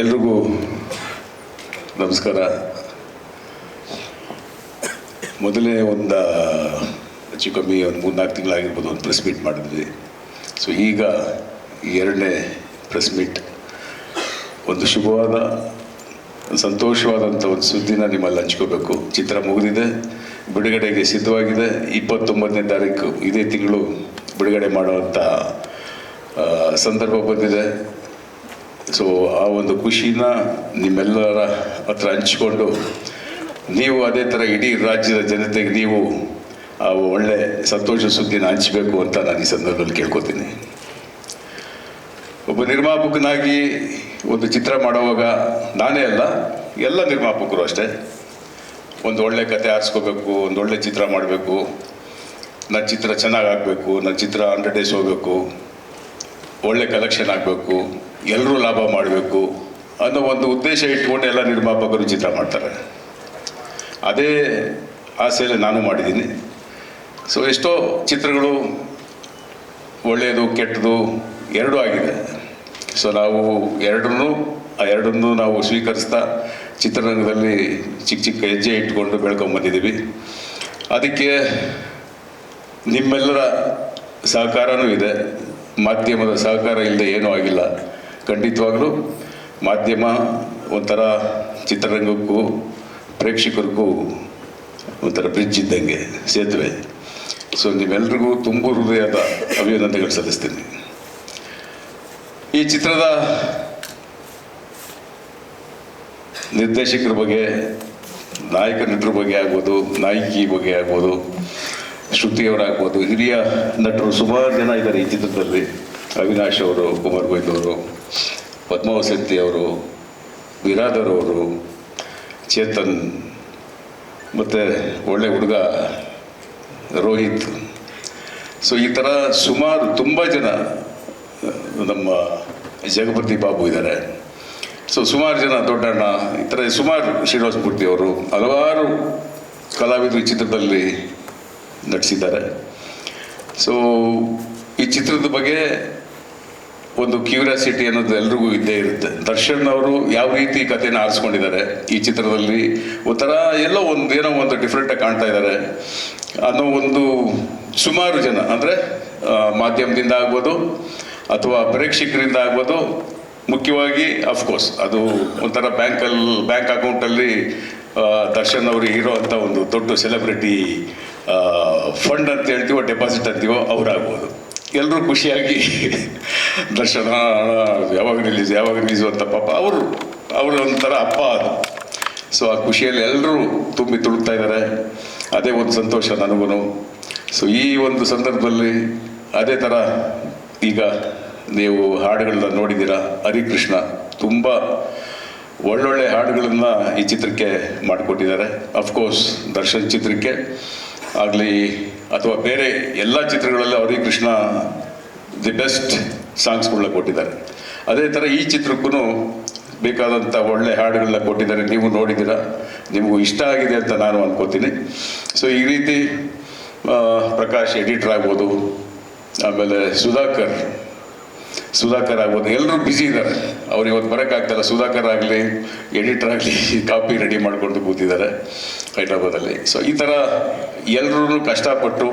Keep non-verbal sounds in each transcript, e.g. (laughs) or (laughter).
ಎಲ್ರಿಗೂ ನಮಸ್ಕಾರ. ಮೊದಲೇ ಒಂದು ಹೆಚ್ಚು ಕಮ್ಮಿ ಒಂದು ಮೂರ್ನಾಲ್ಕು ತಿಂಗಳಾಗಿರ್ಬೋದು ಒಂದು ಪ್ರೆಸ್ ಮೀಟ್ ಮಾಡಿದ್ವಿ. ಸೊ ಈಗ ಎರಡನೇ ಪ್ರೆಸ್ ಮೀಟ್ ಒಂದು ಶುಭವಾದ ಸಂತೋಷವಾದಂಥ ಒಂದು ಸುದ್ದಿನ ನಿಮ್ಮಲ್ಲಿ ಹಂಚ್ಕೋಬೇಕು. ಚಿತ್ರ ಮುಗಿದಿದೆ, ಬಿಡುಗಡೆಗೆ ಸಿದ್ಧವಾಗಿದೆ. ಇಪ್ಪತ್ತೊಂಬತ್ತನೇ ತಾರೀಕು ಇದೇ ತಿಂಗಳು ಬಿಡುಗಡೆ ಮಾಡುವಂಥ ಸಂದರ್ಭ ಬಂದಿದೆ. ಸೊ ಆ ಒಂದು ಖುಷಿನ ನಿಮ್ಮೆಲ್ಲರ ಹತ್ರ ಹಂಚಿಕೊಂಡು ನೀವು ಅದೇ ಥರ ಇಡೀ ರಾಜ್ಯದ ಜನತೆಗೆ ನೀವು ಆ ಒಳ್ಳೆ ಸಂತೋಷ ಸುದ್ದಿನ ಹಂಚಬೇಕು ಅಂತ ನಾನು ಈ ಸಂದರ್ಭದಲ್ಲಿ ಕೇಳ್ಕೊತೀನಿ. ಒಬ್ಬ ನಿರ್ಮಾಪಕನಾಗಿ ಒಂದು ಚಿತ್ರ ಮಾಡುವಾಗ ನಾನೇ ಅಲ್ಲ, ಎಲ್ಲ ನಿರ್ಮಾಪಕರು ಅಷ್ಟೇ. ಒಂದು ಒಳ್ಳೆ ಕತೆ ಆರಿಸ್ಕೋಬೇಕು, ಒಂದು ಒಳ್ಳೆ ಚಿತ್ರ ಮಾಡಬೇಕು, ನನ್ನ ಚಿತ್ರ ಚೆನ್ನಾಗಿ ಆಗಬೇಕು ನನ್ನ ಚಿತ್ರ ಹಂಡ್ರೆಡ್ ಹೋಗಬೇಕು. ಒಳ್ಳೆ ಕಲೆಕ್ಷನ್ ಆಗಬೇಕು ಎಲ್ಲರೂ ಲಾಭ ಮಾಡಬೇಕು ಅನ್ನೋ ಒಂದು ಉದ್ದೇಶ ಇಟ್ಕೊಂಡು ಎಲ್ಲ ನಿರ್ಮಾಪಕರು ಚಿತ್ರ ಮಾಡ್ತಾರೆ. ಅದೇ ಆಸೆಯಲ್ಲಿ ನಾನು ಮಾಡಿದ್ದೀನಿ. ಸೊ ಎಷ್ಟೋ ಚಿತ್ರಗಳು ಒಳ್ಳೆಯದು, ಕೆಟ್ಟದು ಎರಡೂ ಆಗಿದೆ. ಸೊ ನಾವು ಎರಡನ್ನೂ, ಆ ಎರಡನ್ನೂ ನಾವು ಸ್ವೀಕರಿಸ್ತಾ ಚಿತ್ರರಂಗದಲ್ಲಿ ಚಿಕ್ಕ ಚಿಕ್ಕ ಹೆಜ್ಜೆ ಇಟ್ಕೊಂಡು ಬೆಳ್ಕೊಂಬಂದಿದ್ದೀವಿ ಅದಕ್ಕೆ ನಿಮ್ಮೆಲ್ಲರ ಸಹಕಾರನೂ ಇದೆ. ಮಾಧ್ಯಮದ ಸಹಕಾರ ಇಲ್ಲದೆ ಏನೂ ಆಗಿಲ್ಲ. ಖಂಡಿತವಾಗಲೂ ಮಾಧ್ಯಮ ಒಂಥರ ಚಿತ್ರರಂಗಕ್ಕೂ ಪ್ರೇಕ್ಷಕರಿಗೂ ಒಂಥರ ಬ್ರಿಡ್ಜ್ ಇದ್ದಂಗೆ ಸೇತುವೆ. ಸೊ ನಿಮ್ಮೆಲ್ಲರಿಗೂ ತುಂಬ ಹೃದಯದ ಅಭಿನಂದನೆಗಳು ಸಲ್ಲಿಸ್ತೀನಿ. ಈ ಚಿತ್ರದ ನಿರ್ದೇಶಕರ ಬಗ್ಗೆ ನಾಯಕ ನಟರ ಬಗ್ಗೆ ಆಗ್ಬೋದು, ನಾಯಕಿ ಬಗ್ಗೆ ಆಗ್ಬೋದು ಶ್ರುತಿಯವರಾಗ್ಬೋದು. ಹಿರಿಯ ನಟರು ಸುಮಾರು ಜನ ಇದ್ದಾರೆ ಈ ಚಿತ್ರದಲ್ಲಿ. ಅವಿನಾಶ್ ಅವರು, ಕುಮಾರ್ ಗೊಯ್ದು ಅವರು ಪದ್ಮಾವಸಂತಿ ಅವರು, ವಿರಾಧರ್ ಅವರು, ಚೇತನ್ ಮತ್ತು ಒಳ್ಳೆ ಹುಡುಗ ರೋಹಿತ್. ಸೊ ಈ ಥರ ಸುಮಾರು ತುಂಬ ಜನ ನಮ್ಮ ಜಗಪತಿ ಬಾಬು ಇದ್ದಾರೆ. ಸೊ ಸುಮಾರು ಜನ, ದೊಡ್ಡಣ್ಣ, ಈ ಥರ ಸುಮಾರು ಶ್ರೀನಿವಾಸ ಮೂರ್ತಿ ಅವರು, ಹಲವಾರು ಕಲಾವಿದರು ಈ ಚಿತ್ರದಲ್ಲಿ. ನಟಿಸಿದ್ದಾರೆ ಸೊ ಈ ಚಿತ್ರದ ಬಗ್ಗೆ ಒಂದು ಕ್ಯೂರಿಯಾಸಿಟಿ ಅನ್ನೋದು ಎಲ್ರಿಗೂ ಇದ್ದೇ ಇರುತ್ತೆ. ದರ್ಶನ್ ಅವರು ಯಾವ ರೀತಿ ಕಥೆನ ಆರಿಸ್ಕೊಂಡಿದ್ದಾರೆ ಈ ಚಿತ್ರದಲ್ಲಿ? ಒಂಥರ ಎಲ್ಲೋ ಒಂದು ಏನೋ ಒಂದು ಡಿಫ್ರೆಂಟಾಗಿ ಕಾಣ್ತಾ ಇದ್ದಾರೆ ಅನ್ನೋ ಒಂದು ಸುಮಾರು ಜನ, ಅಂದರೆ ಮಾಧ್ಯಮದಿಂದ ಆಗ್ಬೋದು ಅಥವಾ ಪ್ರೇಕ್ಷಕರಿಂದ ಆಗ್ಬೋದು, ಮುಖ್ಯವಾಗಿ ಅಫ್ಕೋರ್ಸ್ ಅದು ಒಂಥರ ಬ್ಯಾಂಕಲ್ಲಿ ಬ್ಯಾಂಕ್ ಅಕೌಂಟಲ್ಲಿ ದರ್ಶನ್ ಅವರು ಇರೋ ಅಂಥ ಒಂದು ದೊಡ್ಡ ಸೆಲೆಬ್ರಿಟಿ ಫಂಡ್ ಅಂತ ಹೇಳ್ತೀವೋ ಡೆಪಾಸಿಟ್ ಅಂತೀವೋ, ಅವರಾಗ್ಬೋದು. ಎಲ್ಲರೂ ಖುಷಿಯಾಗಿ (laughs) ದರ್ಶನ, ಯಾವಾಗ ರಿಲೀಸ್ ಯಾವಾಗ ರಿಲೀಸು ಅಂತ ಪಾಪ ಅವರು ಅವರು ಒಂಥರ ಅಪ್ಪ ಅದು. ಸೊ ಆ ಖುಷಿಯಲ್ಲಿ ಎಲ್ಲರೂ ತುಂಬಿ ತುಳುಕ್ತಾ ಇದ್ದಾರೆ. ಅದೇ ಒಂದು ಸಂತೋಷ ನನಗೂ ಸೊ ಈ ಒಂದು ಸಂದರ್ಭದಲ್ಲಿ ಅದೇ ಥರ ಈಗ ನೀವು ಹಾಡುಗಳನ್ನ ನೋಡಿದ್ದೀರಾ, ಹರಿಕೃಷ್ಣ ತುಂಬ ಒಳ್ಳೊಳ್ಳೆ ಹಾಡುಗಳನ್ನು ಈ ಚಿತ್ರಕ್ಕೆ ಮಾಡಿಕೊಟ್ಟಿದ್ದಾರೆ. ಅಫ್ಕೋರ್ಸ್ ದರ್ಶನ್ ಚಿತ್ರಕ್ಕೆ. ಆಗಲಿ, ಅಥವಾ ಬೇರೆ ಎಲ್ಲ ಚಿತ್ರಗಳಲ್ಲಿ ಕೃಷ್ಣ ದಿ ಬೆಸ್ಟ್ ಸಾಂಗ್ಸ್ಗಳನ್ನ ಕೊಟ್ಟಿದ್ದಾರೆ. ಅದೇ ಥರ ಈ ಚಿತ್ರಕ್ಕೂ ಬೇಕಾದಂಥ ಒಳ್ಳೆ ಹಾಡುಗಳನ್ನ ಕೊಟ್ಟಿದ್ದಾರೆ. ನೀವು ನೋಡಿದ್ದೀರಾ? ನಿಮಗೂ ಇಷ್ಟ ಆಗಿದೆ ಅಂತ ನಾನು ಅನ್ಕೋತೀನಿ. ಸೊ ಈ ರೀತಿ ಪ್ರಕಾಶ್ ಎಡಿಟರ್ ಆಗ್ಬೋದು ಆಮೇಲೆ ಸುಧಾಕರ್ ಸುಧಾಕರ್ ಆಗ್ಬೋದು. ಎಲ್ಲರೂ ಬ್ಯುಸಿ ಇದ್ದಾರೆ. ಅವ್ರು ಇವತ್ತು ಬರೋಕ್ಕಾಗ್ತಾಯಿಲ್ಲ ಸುಧಾಕರ್ ಆಗಲಿ ಎಡಿಟರ್ ಆಗಲಿ ಕಾಪಿ ರೆಡಿ ಮಾಡಿಕೊಂಡು ಕೂತಿದ್ದಾರೆ ಹೈದ್ರಾಬಾದಲ್ಲಿ. ಸೊ ಈ ಥರ ಎಲ್ಲರೂ ಕಷ್ಟಪಟ್ಟು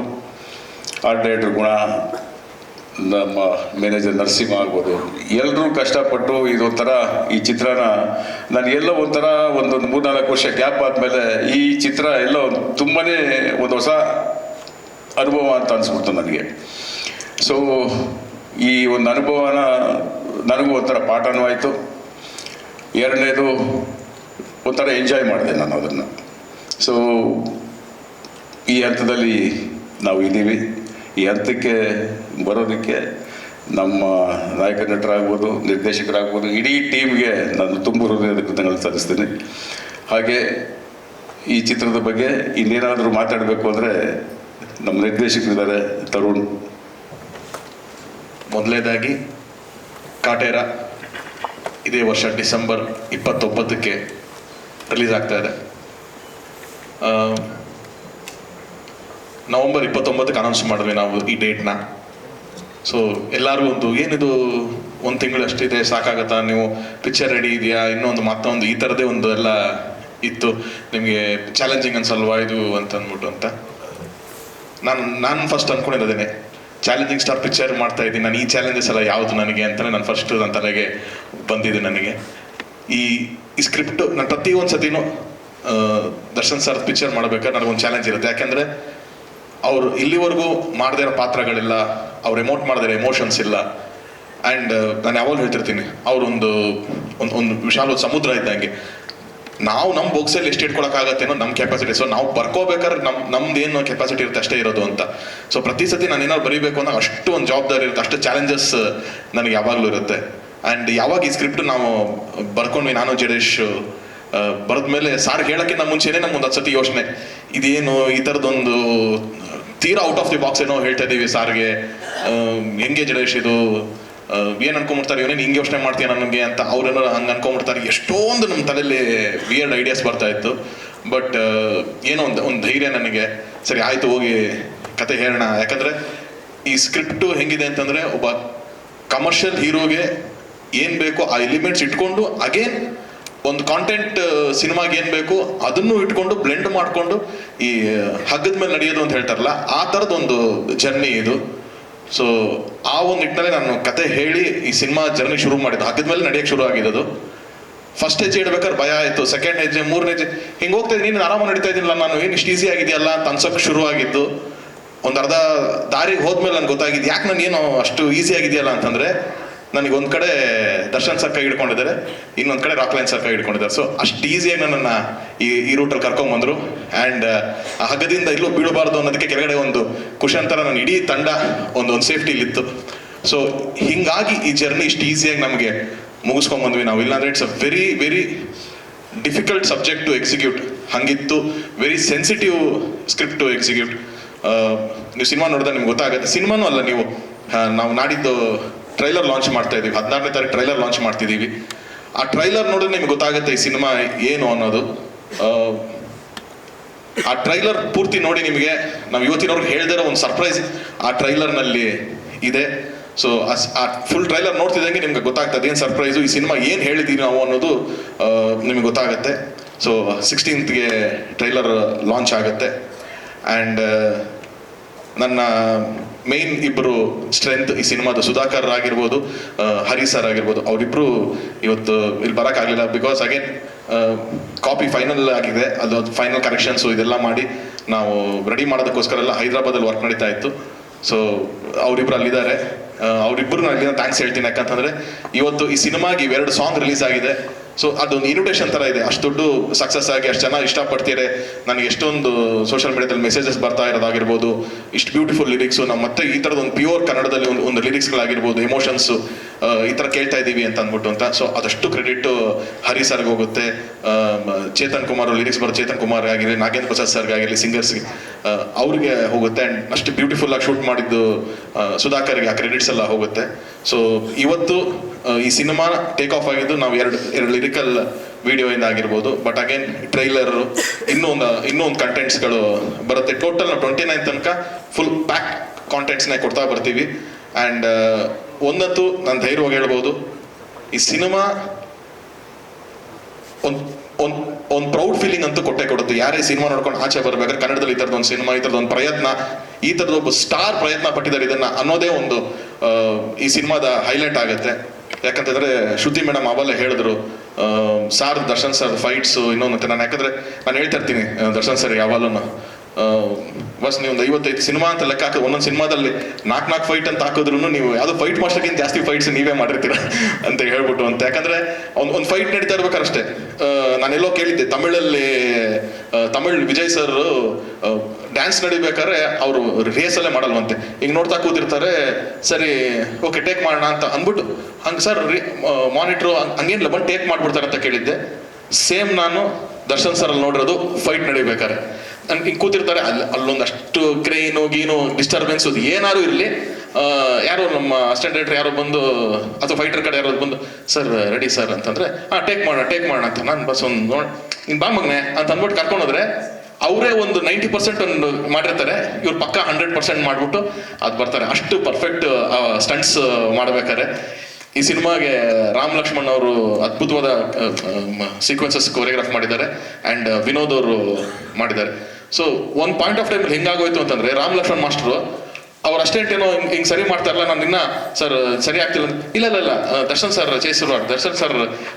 ಆರ್ಟ್ ಡೈರೆಕ್ಟರ್ ಗುಣ ನಮ್ಮ ಮ್ಯಾನೇಜರ್ ನರಸಿಂಹ ಆಗ್ಬೋದು. ಎಲ್ಲರೂ ಕಷ್ಟಪಟ್ಟು ಇದೊಂಥರ ಈ ಚಿತ್ರನ ನಾನು ಎಲ್ಲೋ ಒಂಥರ ಒಂದೊಂದು ಮೂರ್ನಾಲ್ಕು ವರ್ಷ ಗ್ಯಾಪ್ ಆದಮೇಲೆ ಈ ಚಿತ್ರ ಎಲ್ಲೋ ತುಂಬಾ ಒಂದು ಹೊಸ ಅನುಭವ ಅಂತ ಅನಿಸ್ಬಿಡ್ತು ನನಗೆ. ಸೊ ಈ ಒಂದು ಅನುಭವನ ನನಗೂ ಒಂಥರ ಪಾಠನೂ ಆಯಿತು. ಎರಡನೇದು, ಒಂಥರ ಎಂಜಾಯ್ ಮಾಡಿದೆ ನಾನು ಅದನ್ನು. ಸೊ ಈ ಹಂತದಲ್ಲಿ ನಾವು ಇದ್ದೀವಿ. ಈ ಹಂತಕ್ಕೆ ಬರೋದಕ್ಕೆ ನಮ್ಮ ನಾಯಕ ನಟರಾಗ್ಬೋದು ನಿರ್ದೇಶಕರಾಗ್ಬೋದು, ಇಡೀ ಟೀಮ್ಗೆ ನಾನು ತುಂಬ ಹೃದಯದ ಕೃತಜ್ಞತೆ ಸಲ್ಲಿಸ್ತೀನಿ. ಹಾಗೆ ಈ ಚಿತ್ರದ ಬಗ್ಗೆ ಇನ್ನೇನಾದರೂ ಮಾತಾಡಬೇಕು ಅಂದರೆ ನಮ್ಮ ನಿರ್ದೇಶಕರಿದ್ದಾರೆ ತರುಣ್. ಮೊದಲನೇದಾಗಿ ಕಾಟೇರ ಇದೇ ವರ್ಷ ಡಿಸೆಂಬರ್ ಇಪ್ಪತ್ತೊಂಬತ್ತಕ್ಕೆ ರಿಲೀಸ್ ಆಗ್ತಾ ಇದೆ. ನವಂಬರ್ ಇಪ್ಪತ್ತೊಂಬತ್ತಕ್ಕೆ ಅನೌನ್ಸ್ ಮಾಡಿದ್ವಿ ನಾವು ಈ ಡೇಟ್ನ ಸೊ ಎಲ್ಲರಿಗೂ ಒಂದು ಏನಿದು ಒಂದು ತಿಂಗಳು ಅಷ್ಟಿದೆ, ಸಾಕಾಗತ್ತಾ? ನೀವು ಪಿಕ್ಚರ್ ರೆಡಿ ಇದೆಯಾ? ಇನ್ನೊಂದು ಮತ್ತೊಂದು ಈ ಥರದೇ ಒಂದು ಎಲ್ಲ ಇತ್ತು. ನಿಮಗೆ ಚಾಲೆಂಜಿಂಗ್ ಅನ್ಸಲ್ವಾ ಇದು ಅಂತ ಅಂದ್ಬಿಟ್ಟು ಅಂತ. ನಾನು ನಾನು ಫಸ್ಟ್ ಅನ್ಕೊಂಡಿದ್ದೇನೆ ಚಾಲೆಂಜಿಂಗ್ ಸ್ಟಾರ್ ಪಿಕ್ಚರ್ ಮಾಡ್ತಾ ಇದ್ದೀನಿ. ನಾನು ಈ ಚಾಲೆಂಜಸ್ ಎಲ್ಲ ಯಾವುದು ನನಗೆ ಅಂತಲೇ ನಾನು ಫಸ್ಟ್ ನನ್ನ ತಲೆಗೆ ಬಂದಿದೆ ನನಗೆ. ಈ ಈ ಸ್ಕ್ರಿಪ್ಟ್ ನಾನು ಪ್ರತಿ ಒಂದು ಸತಿನೂ ದರ್ಶನ್ ಸರ್ ಪಿಕ್ಚರ್ ಮಾಡ್ಬೇಕಾದ್ರೆ ನನಗೊಂದು ಚಾಲೆಂಜ್ ಇರುತ್ತೆ. ಯಾಕೆಂದರೆ ಅವರು ಇಲ್ಲಿವರೆಗೂ ಮಾಡದೇ ಇರೋ ಪಾತ್ರಗಳಿಲ್ಲ, ಅವ್ರು ಎಮೋಟ್ ಮಾಡದೇ ಎಮೋಷನ್ಸ್ ಇಲ್ಲ. ಆ್ಯಂಡ್ ನಾನು ಯಾವಾಗಲೂ ಹೇಳ್ತಿರ್ತೀನಿ ಅವರೊಂದು ಒಂದು ಒಂದು ವಿಶಾಲ ಸಮುದ್ರ ಇದ್ದಂಗೆ. ನಾವು ನಮ್ಮ ಬುಕ್ಸಲ್ಲಿ ಎಷ್ಟು ಇಟ್ಕೊಳಕ್ಕಾಗತ್ತೇನೋ ನಮ್ಮ ಕೆಪಾಸಿಟಿ ಸೊ ನಾವು ಬರ್ಕೋಬೇಕಾದ್ರೆ ನಮ್ಮ ನಮ್ದು ಏನು ಕೆಪಾಸಿಟಿ ಇರುತ್ತೆ ಅಷ್ಟೇ ಇರೋದು ಅಂತ. ಸೊ ಪ್ರತಿ ಸತಿ ನಾನು ಏನಾದ್ರು ಬರೀಬೇಕು ಅನ್ನೋ ಅಷ್ಟು ಒಂದು ಜವಾಬ್ದಾರಿ ಇರುತ್ತೆ, ಅಷ್ಟು ಚಾಲೆಂಜಸ್ ನನಗೆ ಯಾವಾಗಲೂ ಇರುತ್ತೆ. ಆ್ಯಂಡ್ ಯಾವಾಗ ಈ ಸ್ಕ್ರಿಪ್ಟ್ ನಾವು ಬರ್ಕೊಂಡ್ವಿ, ನಾನು, ಜಡೇಶ್ ಬರೆದ್ಮೇಲೆ ಸಾರ್ ಹೇಳೋಕ್ಕಿಂತ ಮುಂಚೆನೇ ನಮ್ಗೊಂದು ಒಂದು ಸತಿ ಯೋಚನೆ. ಇದೇನು ಈ ಥರದೊಂದು ತೀರಾ ಔಟ್ ಆಫ್ ದಿ ಬಾಕ್ಸ್ ಏನೋ ಹೇಳ್ತಾ ಇದ್ದೀವಿ ಸಾರ್ಗೆ. ಹೆಂಗೆ ಜಡೇಶ್ ಇದು? ಏನು ಅನ್ಕೊಂಬಿಡ್ತಾರೆ ಇವನೇನು ಹಿಂಗೆ ಯೋಚನೆ ಮಾಡ್ತೀಯ ನನಗೆ ಅಂತ ಅವ್ರೇನೋ ಹಂಗೆ ಅನ್ಕೊಂಬಿಡ್ತಾರೆ ಎಷ್ಟೊಂದು ನಮ್ಮ ತಲೆಯಲ್ಲಿ ವಿಯರ್ಡ್ ಐಡಿಯಾಸ್ ಬರ್ತಾ ಇತ್ತು. ಬಟ್ ಏನೋ ಒಂದು ಒಂದು ಧೈರ್ಯ ನನಗೆ. ಸರಿ, ಆಯ್ತು, ಹೋಗಿ ಕತೆ ಹೇಳೋಣ. ಯಾಕಂದ್ರೆ ಈ ಸ್ಕ್ರಿಪ್ಟು ಹೆಂಗಿದೆ ಅಂತಂದ್ರೆ, ಒಬ್ಬ ಕಮರ್ಷಿಯಲ್ ಹೀರೋಗೆ ಏನು ಬೇಕೋ ಆ ಎಲಿಮೆಂಟ್ಸ್ ಇಟ್ಕೊಂಡು ಅಗೇನ್ ಒಂದು ಕಾಂಟೆಂಟ್ ಸಿನಿಮಾಗೆ ಏನು ಬೇಕು ಅದನ್ನು ಇಟ್ಕೊಂಡು ಬ್ಲೆಂಡ್ ಮಾಡಿಕೊಂಡು ಈ ಹಗ್ಗದ ಮೇಲೆ ನಡೆಯೋದು ಅಂತ ಹೇಳ್ತಾರಲ್ಲ, ಆ ಥರದೊಂದು ಜರ್ನಿ ಇದು. ಸೊ ಆ ಒಂದು ನಿಟ್ಟಿನಲ್ಲಿ ನಾನು ಕತೆ ಹೇಳಿ ಈ ಸಿನಿಮಾ ಜರ್ನಿ ಶುರು ಮಾಡಿದ್ದು. ಹಾಕಿದ್ಮೇಲೆ ಮೇಲೆ ನಡೆಯಕ್ಕೆ ಶುರು ಆಗಿದ್ದು ಫಸ್ಟ್ ಹೆಜ್ಜೆ ಇಡ್ಬೇಕಾದ್ರೆ ಭಯ ಆಯಿತು. ಸೆಕೆಂಡ್ ಹೆಜ್ಜೆ ಮೂರನೇ ಹೆಜ್ಜೆ ಹಿಂಗೆ ಹೋಗ್ತಾ ಇದ್ದೀನಿ, ನೀನು ಆರಾಮ ನಡೀತಾ ಇದ್ದೀನಿ ನಾನು, ಏನು ಇಷ್ಟು ಈಸಿ ಆಗಿದೆಯಲ್ಲ ಅಂತ ಅನ್ಸೋಕೆ ಶುರು ಆಗಿದ್ದು. ಒಂದು ಅರ್ಧ ದಾರಿಗೆ ಹೋದ್ಮೇಲೆ ನನಗೆ ಗೊತ್ತಾಗಿದ್ದು, ಯಾಕೆ ನಾನು ಏನು ಅಷ್ಟು ಈಸಿ ಆಗಿದೆಯಲ್ಲ ಅಂತಂದ್ರೆ ನನಗೆ ಒಂದು ಕಡೆ ದರ್ಶನ್ ಸರ್ ಕೈ ಹಿಡ್ಕೊಂಡಿದ್ದಾರೆ, ಇನ್ನೊಂದು ಕಡೆ ರಾಕ್ಲೈನ್ ಸರ್ ಕೈ ಹಿಡ್ಕೊಂಡಿದ್ದಾರೆ. ಸೊ ಅಷ್ಟು ಈಸಿಯಾಗಿ ನನ್ನನ್ನು ಈ ಈ ರೂಟಲ್ಲಿ ಕರ್ಕೊಂಬಂದರು ಆ್ಯಂಡ್ ಹಗ್ಗದಿಂದ ಇಲ್ಲೂ ಬೀಳಬಾರ್ದು ಅನ್ನೋದಕ್ಕೆ ಕೆಳಗಡೆ ಒಂದು ಕುಶನ್ ಥರ ನನ್ನ ಇಡೀ ತಂಡ ಒಂದು ಒಂದು ಸೇಫ್ಟಿಲಿತ್ತು ಸೊ ಹಿಂಗಾಗಿ ಈ ಜರ್ನಿ ಇಷ್ಟು ಈಸಿಯಾಗಿ ನಮಗೆ ಮುಗಿಸ್ಕೊಂಬಂದ್ವಿ ನಾವು. ಇಲ್ಲಾಂದ್ರೆ it's a very very difficult subject to execute ಹಂಗಿತ್ತು very sensitive script to execute ನೀವು ಸಿನಿಮಾ ನೋಡಿದ್ರೆ ನಿಮ್ಗೆ ಗೊತ್ತಾಗುತ್ತೆ. ಸಿನಿಮಾನೂ ಅಲ್ಲ ನೀವು ನಾವು ನಾಡಿದ್ದು ಟ್ರೈಲರ್ ಲಾಂಚ್ ಮಾಡ್ತಾ ಇದೀವಿ ಹದಿನಾರನೇ ತಾರೀಕು ಟ್ರೈಲರ್ ಲಾಂಚ್ ಮಾಡ್ತಿದ್ದೀವಿ. ಆ ಟ್ರೈಲರ್ ನೋಡಿದ್ರೆ ನಿಮ್ಗೆ ಗೊತ್ತಾಗುತ್ತೆ ಈ ಸಿನಿಮಾ ಏನು ಅನ್ನೋದು. ಆ, ಟ್ರೈಲರ್ ಪೂರ್ತಿ ನೋಡಿ ನಿಮಗೆ ನಾವು ಇವತ್ತಿನವ್ರಿಗೆ ಹೇಳ್ದಿರೋ ಒಂದು ಸರ್ಪ್ರೈಸ್ ಆ ಟ್ರೈಲರ್ನಲ್ಲಿ ಇದೆ. ಸೊ ಆ ಫುಲ್ ಟ್ರೈಲರ್ ನೋಡ್ತಿದ್ದಂಗೆ ನಿಮ್ಗೆ ಗೊತ್ತಾಗ್ತದೆ ಏನು ಸರ್ಪ್ರೈಸು ಈ ಸಿನಿಮಾ ಏನು ಹೇಳಿದ್ದೀವಿ ನಾವು ಅನ್ನೋದು ನಿಮಗೆ ನಿಮ್ಗೆ ಗೊತ್ತಾಗುತ್ತೆ. ಸೊ ಸಿಕ್ಸ್ಟೀನ್ತ್ಗೆ ಟ್ರೈಲರ್ ಲಾಂಚ್ ಆಗುತ್ತೆ. ಆ್ಯಂಡ್ ನನ್ನ ಮೇನ್ ಇಬ್ಬರು ಸ್ಟ್ರೆಂತ್ ಈ ಸಿನಿಮಾದ ಸುಧಾಕರ್ ಆಗಿರ್ಬೋದು ಹರಿ ಸರ್ ಆಗಿರ್ಬೋದು ಅವರಿಬ್ರು ಇವತ್ತು ಇಲ್ಲಿ ಬರೋಕ್ಕಾಗಲಿಲ್ಲ ಬಿಕಾಸ್ ಅಗೇನ್ ಕಾಪಿ ಫೈನಲ್ ಆಗಿದೆ. ಅದು ಫೈನಲ್ ಕರೆಕ್ಷನ್ಸು ಇದೆಲ್ಲ ಮಾಡಿ ನಾವು ರೆಡಿ ಮಾಡೋದಕ್ಕೋಸ್ಕರ ಎಲ್ಲ ಹೈದರಾಬಾದಲ್ಲಿ ವರ್ಕ್ ನಡೀತಾ ಇತ್ತು. ಸೊ ಅವರಿಬ್ರು ಅಲ್ಲಿದ್ದಾರೆ. ಅವರಿಬ್ಬರು ನಾನು ಇಲ್ಲಿಂದ ಥ್ಯಾಂಕ್ಸ್ ಹೇಳ್ತೀನಿ ಯಾಕಂತಂದರೆ, ಇವತ್ತು ಈ ಸಿನಿಮಾಗೆ ಇವೆರಡು ಸಾಂಗ್ ರಿಲೀಸ್ ಆಗಿದೆ. ಸೊ ಅದೊಂದು ಇನ್ವಿಟೇಷನ್ ತರ ಇದೆ. ಅಷ್ಟು ದೊಡ್ಡ ಸಕ್ಸಸ್ ಆಗಿ ಅಷ್ಟು ಚೆನ್ನಾಗಿ ಇಷ್ಟಪಡ್ತೀರಿ ನನಗೆ ಎಷ್ಟೊಂದು ಸೋಷಿಯಲ್ ಮೀಡಿಯಾದಲ್ಲಿ ಮೆಸೇಜಸ್ ಬರ್ತಾ ಇರೋದಾಗಿರ್ಬೋದು, ಇಷ್ಟು ಬ್ಯೂಟಿಫುಲ್ ಲಿರಿಕ್ಸು ನಮ್ಮ ಮತ್ತೆ ಈ ಥರದ ಒಂದು ಪ್ಯೂರ್ ಕನ್ನಡದಲ್ಲಿ ಒಂದು ಒಂದು ಲಿರಿಕ್ಸ್ಗಳಾಗಿರ್ಬೋದು ಎಮೋಷನ್ಸು ಈ ಥರ ಕೇಳ್ತಾ ಇದ್ದೀವಿ ಅಂತ ಅಂದ್ಬಿಟ್ಟು ಅಂತ. ಸೊ ಅದಷ್ಟು ಕ್ರೆಡಿಟ್ ಹರಿ ಸರ್ಗೆ ಹೋಗುತ್ತೆ. ಚೇತನ್ ಕುಮಾರ್ ಲಿರಿಕ್ಸ್ ಬರೋ ಚೇತನ್ ಕುಮಾರ್ ಆಗಿರಲಿ, ನಾಗೇಂದ್ರ ಪ್ರಸಾದ್ ಸರ್ಗೆ ಆಗಿರಲಿ ಸಿಂಗರ್ಸ್ಗೆ ಅವ್ರಿಗೆ ಹೋಗುತ್ತೆ. ಆ್ಯಂಡ್ ಅಷ್ಟು ಬ್ಯೂಟಿಫುಲ್ ಆಗಿ ಶೂಟ್ ಮಾಡಿದ್ದು ಸುಧಾಕರ್ಗೆ ಆ ಕ್ರೆಡಿಟ್ಸ್ ಎಲ್ಲ ಹೋಗುತ್ತೆ. ಸೊ ಇವತ್ತು ಈ ಸಿನಿಮಾ ಟೇಕ್ ಆಫ್ ಆಗಿದ್ದು ನಾವು ಎರಡು ಎರಡು ಲಿರಿಕಲ್ ವಿಡಿಯೋ ಇಂದ ಆಗಿರ್ಬೋದು. ಬಟ್ ಅಗೇನ್ ಟ್ರೈಲರ್ ಇನ್ನೂ ಒಂದು ಕಂಟೆಂಟ್ಸ್ಗಳು ಬರುತ್ತೆ. ಟೋಟಲ್ ನಾವು ಟ್ವೆಂಟಿ ನೈನ್ ತನಕ ಫುಲ್ ಪ್ಯಾಕ್ ಕಾಂಟೆಂಟ್ಸ್ನ ಕೊಡ್ತಾ ಬರ್ತೀವಿ. ಆ್ಯಂಡ್ ಒಂದಂತೂ ನಾನು ಧೈರ್ಯವಾಗಿ ಹೇಳ್ಬೋದು. ಈ ಸಿನಿಮಾ ಒಂದು ಒಂದು ಒಂದು ಪ್ರೌಡ್ ಫೀಲಿಂಗ್ ಅಂತೂ ಕೊಟ್ಟೆ ಕೊಡುತ್ತೆ. ಯಾರೇ ಸಿನಿಮಾ ನೋಡ್ಕೊಂಡು ಆಚೆ ಬರ್ಬೇಕಾದ್ರೆ ಕನ್ನಡದಲ್ಲಿ ಈ ಸಿನಿಮಾ, ಈ ಪ್ರಯತ್ನ, ಈ ಥರದ ಒಬ್ಬ ಸ್ಟಾರ್ ಪ್ರಯತ್ನ ಪಟ್ಟಿದ್ದಾರೆ ಇದನ್ನ ಅನ್ನೋದೇ ಒಂದು ಈ ಸಿನಿಮಾದ ಹೈಲೈಟ್ ಆಗುತ್ತೆ. ಯಾಕಂತಂದ್ರೆ ಶ್ರುತಿ ಮೇಡಮ್ ಅವೆಲ್ಲ ಹೇಳಿದ್ರು ಸಾರ್, ದರ್ಶನ್ ಸರ್ ಫೈಟ್ಸು ಇನ್ನೊಂದು ಮತ್ತೆ ನಾನು ಯಾಕಂದ್ರೆ ನಾನು ಹೇಳ್ತಾ ಇರ್ತೀನಿ ದರ್ಶನ್ ಸರ್ ಯಾವಾಗಲೂ ಬಸ್ ನೀವು ಒಂದು ಐವತ್ತೈದು ಸಿನಿಮಾ ಅಂತ ಲೆಕ್ಕ ಹಾಕಿ ಒಂದೊಂದು ಸಿನಿಮಾದಲ್ಲಿ ನಾಲ್ಕು ನಾಲ್ಕು ಫೈಟ್ ಅಂತ ಹಾಕಿದ್ರು ನೀವು ಯಾವುದೋ ಫೈಟ್ ಮಾಸ್ಟರ್ಗಿಂತ ಜಾಸ್ತಿ ಫೈಟ್ಸ್ ನೀವೇ ಮಾಡಿರ್ತೀರ ಅಂತ ಹೇಳ್ಬಿಟ್ಟು ಅಂತ. ಯಾಕಂದ್ರೆ ಒಂದು ಒಂದು ಫೈಟ್ ನಡೀತಾ ಅಷ್ಟೇ. ಎಲ್ಲೋ ಕೇಳಿದ್ದೆ, ತಮಿಳಲ್ಲಿ ತಮಿಳ್ ವಿಜಯ್ ಸರ್ ಡ್ಯಾನ್ಸ್ ನಡಿಬೇಕಾದ್ರೆ ಅವರು ರಿಹರ್ಸಲ್ಲೇ ಮಾಡಲ್ವಂತೆ. ಈಗ ನೋಡ್ತಾ ಕೂತಿರ್ತಾರೆ, ಸರಿ ಓಕೆ ಟೇಕ್ ಮಾಡೋಣ ಅಂತ ಅಂದ್ಬಿಟ್ಟು, ಹಂಗೆ ಸರ್ ಮಾನಿಟ್ರು ಹಂಗೇನಿಲ್ಲ, ಬಂದು ಟೇಕ್ ಮಾಡ್ಬಿಡ್ತಾರೆ ಅಂತ ಕೇಳಿದ್ದೆ. ಸೇಮ್ ನಾನು ದರ್ಶನ್ ಸರ್ ಅಲ್ಲಿ ನೋಡಿರೋದು ಫೈಟ್ ನಡಿಬೇಕಾದ್ರೆ. ನನ್ಗೆ ಹಿಂಗೆ ಕೂತಿರ್ತಾರೆ ಅಲ್ಲಿ ಅಲ್ಲೊಂದಷ್ಟು ಕ್ರೇನು ಗೀನು ಡಿಸ್ಟರ್ಬೆನ್ಸ್ ಏನಾದ್ರು ಇರಲಿ ಯಾರೋ ನಮ್ಮ ಅಸಿಸ್ಟೆಂಟ್ ಡೈರೆಕ್ಟರ್ ಯಾರೋ ಬಂದು, ಅಥವಾ ಫೈಟರ್ ಕಡೆ ಯಾರೋ ಬಂದು ಸರ್ ರೆಡಿ ಸರ್ ಅಂತಂದ್ರೆ, ಹಾಂ ಟೇಕ್ ಮಾಡೋಣ ಟೇಕ್ ಮಾಡೋಣ ಅಂತ. ನಾನು ಬಸ್ ಒಂದು ನೋಡಿ ನೀನು ಬಾ ಮಗನೆ ಅಂತ ಅಂದ್ಬಿಟ್ಟು ಕರ್ಕೊಂಡು ಹೋದ್ರೆ ಅವರೇ ಒಂದು ನೈಂಟಿ ಪರ್ಸೆಂಟ್ ಒಂದು ಮಾಡಿರ್ತಾರೆ. ಇವ್ರು ಪಕ್ಕ ಹಂಡ್ರೆಡ್ ಪರ್ಸೆಂಟ್ ಮಾಡ್ಬಿಟ್ಟು ಅದು ಬರ್ತಾರೆ. ಅಷ್ಟು ಪರ್ಫೆಕ್ಟ್ ಸ್ಟಂಟ್ಸ್ ಮಾಡ್ಬೇಕಾರೆ ಈ ಸಿನಿಮಾಗೆ ರಾಮ್ ಲಕ್ಷ್ಮಣ್ ಅವರು ಅದ್ಭುತವಾದ ಸೀಕ್ವೆನ್ಸಸ್ ಕೊರಿಯೋಗ್ರಾಫ್ ಮಾಡಿದ್ದಾರೆ ಆ್ಯಂಡ್ ವಿನೋದ್ ಅವರು ಮಾಡಿದ್ದಾರೆ. ಸೊ ಒಂದು ಪಾಯಿಂಟ್ ಆಫ್ ಟೈಮ್ ಹೆಂಗಾಗೋಯ್ತು ಅಂತಂದರೆ, ರಾಮ್ ಲಕ್ಷ್ಮಣ್ ಮಾಸ್ಟರ್ ಅವ್ರ ಅಸ್ಟೆಂಟ್ ಏನೋ ಹಿಂಗ್ ಹಿಂಗ್ ಸರಿ ಮಾಡ್ತಾರಲ್ಲ ನಾನು ಇನ್ನ ಸರ್ ಸರಿ ಆಗ್ತಿಲ್ಲ. ಇಲ್ಲ ಇಲ್ಲ ಇಲ್ಲ ದರ್ಶನ್ ಸರ್ ಚೇಸಿರುವ ದರ್ಶನ್ ಸರ್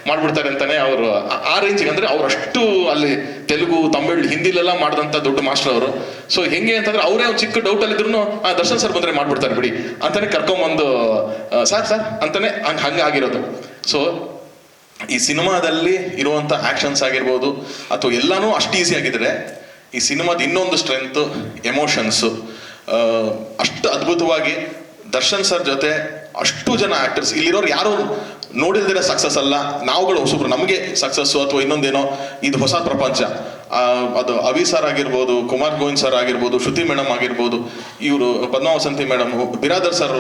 ಮಾಡ್ಬಿಡ್ತಾರೆ ಅಂತಾನೆ ಅವರು ಆ ರೇಂಜಿಗೆ ಅಂದ್ರೆ ಅವ್ರು ಅಷ್ಟು ಅಲ್ಲಿ ತೆಲುಗು ತಮಿಳ್ ಹಿಂದಿಲೆಲ್ಲ ಮಾಡಿದಂತ ದೊಡ್ಡ ಮಾಸ್ಟರ್ ಅವರು ಸೊ ಹೆಂಗೆ ಅಂತಂದ್ರೆ ಅವರೇ ಒಂದು ಚಿಕ್ಕ ಡೌಟ್ ಅಲ್ಲಿ ಇದ್ರು ದರ್ಶನ್ ಸರ್ ಬಂದ್ರೆ ಮಾಡ್ಬಿಡ್ತಾರೆ ಬಿಡಿ ಅಂತಾನೆ ಕರ್ಕೊಂಬಂದು ಆ, ಸರ್ ಸರ್ ಅಂತಾನೆ ಹಂಗ ಆಗಿರೋದು ಸೊ ಈ ಸಿನಿಮಾದಲ್ಲಿ ಇರುವಂತ ಆಕ್ಷನ್ಸ್ ಆಗಿರ್ಬೋದು ಅಥವಾ ಎಲ್ಲಾನು ಅಷ್ಟು ಈಸಿ ಆಗಿದ್ರೆ ಈ ಸಿನಿಮಾದ ಇನ್ನೊಂದು ಸ್ಟ್ರೆಂತ್ ಎಮೋಷನ್ಸು ಅಷ್ಟು ಅದ್ಭುತವಾಗಿ ದರ್ಶನ್ ಸರ್ ಜೊತೆ ಅಷ್ಟು ಜನ ಆಕ್ಟರ್ಸ್ ಇಲ್ಲಿರೋರು ಯಾರು ನೋಡಿಲ್ದಿರ ಸಕ್ಸಸ್ ಅಲ್ಲ, ನಾವುಗಳು ಹೊಸಬ್ರು, ನಮಗೆ ಸಕ್ಸಸ್ಸು ಅಥವಾ ಇನ್ನೊಂದೇನೋ, ಇದು ಹೊಸ ಪ್ರಪಂಚ. ಅದು ಅವಿ ಸರ್ ಆಗಿರ್ಬೋದು, ಕುಮಾರ್ ಗೋವಿಂದ್ ಸರ್ ಆಗಿರ್ಬೋದು, ಶ್ರುತಿ ಮೇಡಮ್ ಆಗಿರ್ಬೋದು, ಇವರು ಪದ್ಮಾವಸಂತಿ ಮೇಡಮ್, ಬಿರಾದರ್ ಸರ್,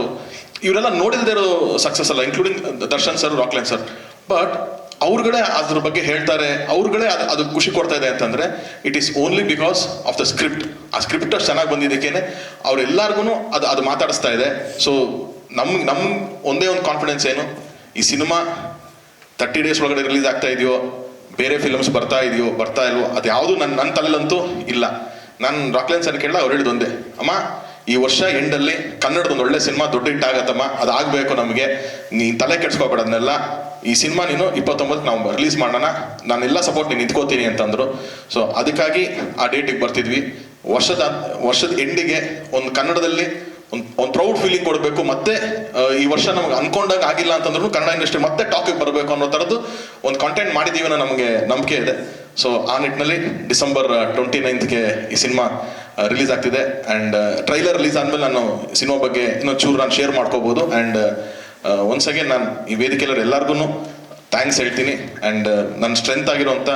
ಇವರೆಲ್ಲ ನೋಡಿದ್ರೆ ಸಕ್ಸಸ್ ಅಲ್ಲ including Darshan sir Rockline sir but ಅವ್ರುಗಳೇ ಅದ್ರ ಬಗ್ಗೆ ಹೇಳ್ತಾರೆ, ಅವ್ರುಗಳೇ ಅದು ಅದು ಖುಷಿ ಕೊಡ್ತಾ ಇದೆ ಅಂತಂದ್ರೆ it is only because of the script ಆ ಸ್ಕ್ರಿಪ್ಟ್ ಅಷ್ಟು ಚೆನ್ನಾಗಿ ಬಂದಿದ್ದಕ್ಕೇನೆ ಅವ್ರೆಲ್ಲರಿಗೂ ಅದು ಅದು ಮಾತಾಡಿಸ್ತಾ ಇದೆ. ಸೊ ನಮ್ ನಮ್ ಒಂದೇ ಒಂದು ಕಾನ್ಫಿಡೆನ್ಸ್ ಏನು, ಈ ಸಿನಿಮಾ ತರ್ಟಿ ಡೇಸ್ ಒಳಗಡೆ ರಿಲೀಸ್ ಆಗ್ತಾ ಇದೆಯೋ, ಬೇರೆ ಫಿಲ್ಮ್ಸ್ ಬರ್ತಾ ಇದೆಯೋ, ಬರ್ತಾ ಇಲ್ವೋ, ಅದು ಯಾವುದು ನನ್ನ ನನ್ನ ತಲೆಲಂತೂ ಇಲ್ಲ. ನಾನು ರಾಕ್ಲೆನ್ಸ್ ಸರ್ ಕೇಳಿದ ಅವ್ರು ಹೇಳಿದೊಂದೇ ಅಮ್ಮ, ಈ ವರ್ಷ ಎಂಡಲ್ಲಿ ಕನ್ನಡದ ಒಂದು ಒಳ್ಳೆ ಸಿನಿಮಾ ದೊಡ್ಡ ಹಿಟ್ ಆಗತ್ತಮ್ಮ ಅದಾಗಬೇಕು ನಮಗೆ. ನೀನು ತಲೆ ಕೆಡ್ಸ್ಕೊಬೇಡ ಅದನ್ನೆಲ್ಲ ಈ ಸಿನಿಮಾ ನೀನು ಇಪ್ಪತ್ತೊಂಬತ್ತು ನಾವು ರಿಲೀಸ್ ಮಾಡೋಣ. ನಾನೆಲ್ಲ ಸಪೋರ್ಟ್ ನೀನು ನಿಂತ್ಕೋತೀನಿ ಅಂತಂದ್ರು. ಸೊ ಅದಕ್ಕಾಗಿ ಆ ಡೇಟಿಗೆ ಬರ್ತಿದ್ವಿ. ವರ್ಷದ ವರ್ಷದ ಎಂಡಿಗೆ ಒಂದು ಕನ್ನಡದಲ್ಲಿ ಒಂದು ಒಂದು ಪ್ರೌಡ್ ಫೀಲಿಂಗ್ ಕೊಡಬೇಕು. ಮತ್ತೆ ಈ ವರ್ಷ ನಮ್ಗೆ ಅನ್ಕೊಂಡಾಗ ಆಗಿಲ್ಲ ಅಂತಂದ್ರೂ ಕನ್ನಡ ಇಂಡಸ್ಟ್ರಿ ಮತ್ತೆ ಟಾಕಿಗೆ ಬರಬೇಕು ಅನ್ನೋ ಥರದ್ದು ಒಂದು ಕಂಟೆಂಟ್ ಮಾಡಿದ್ದೀವಿ ಅನ್ನೋ ನಮಗೆ ನಂಬಿಕೆ ಇದೆ. ಸೊ ಆ ನಿಟ್ಟಿನಲ್ಲಿ ಡಿಸೆಂಬರ್ ಟ್ವೆಂಟಿ ನೈನ್ತ್ಗೆ ಈ ಸಿನಿಮಾ ರಿಲೀಸ್ ಆಗ್ತಿದೆ. ಆ್ಯಂಡ್ ಟ್ರೈಲರ್ ರಿಲೀಸ್ ಆದಮೇಲೆ ನಾನು ಸಿನಿಮಾ ಬಗ್ಗೆ ಇನ್ನೊಂದು ಚೂರು ನಾನು ಶೇರ್ ಮಾಡ್ಕೋಬೋದು. ಆ್ಯಂಡ್ ಒನ್ಸ್ ಅಗೇನ್ ನಾನು ಈ ವೇದಿಕೆಯಲ್ಲಿ ಎಲ್ಲರಿಗೂ ಥ್ಯಾಂಕ್ಸ್ ಹೇಳ್ತೀನಿ ಆ್ಯಂಡ್ ನನ್ನ ಸ್ಟ್ರೆಂತ್ ಆಗಿರುವಂಥ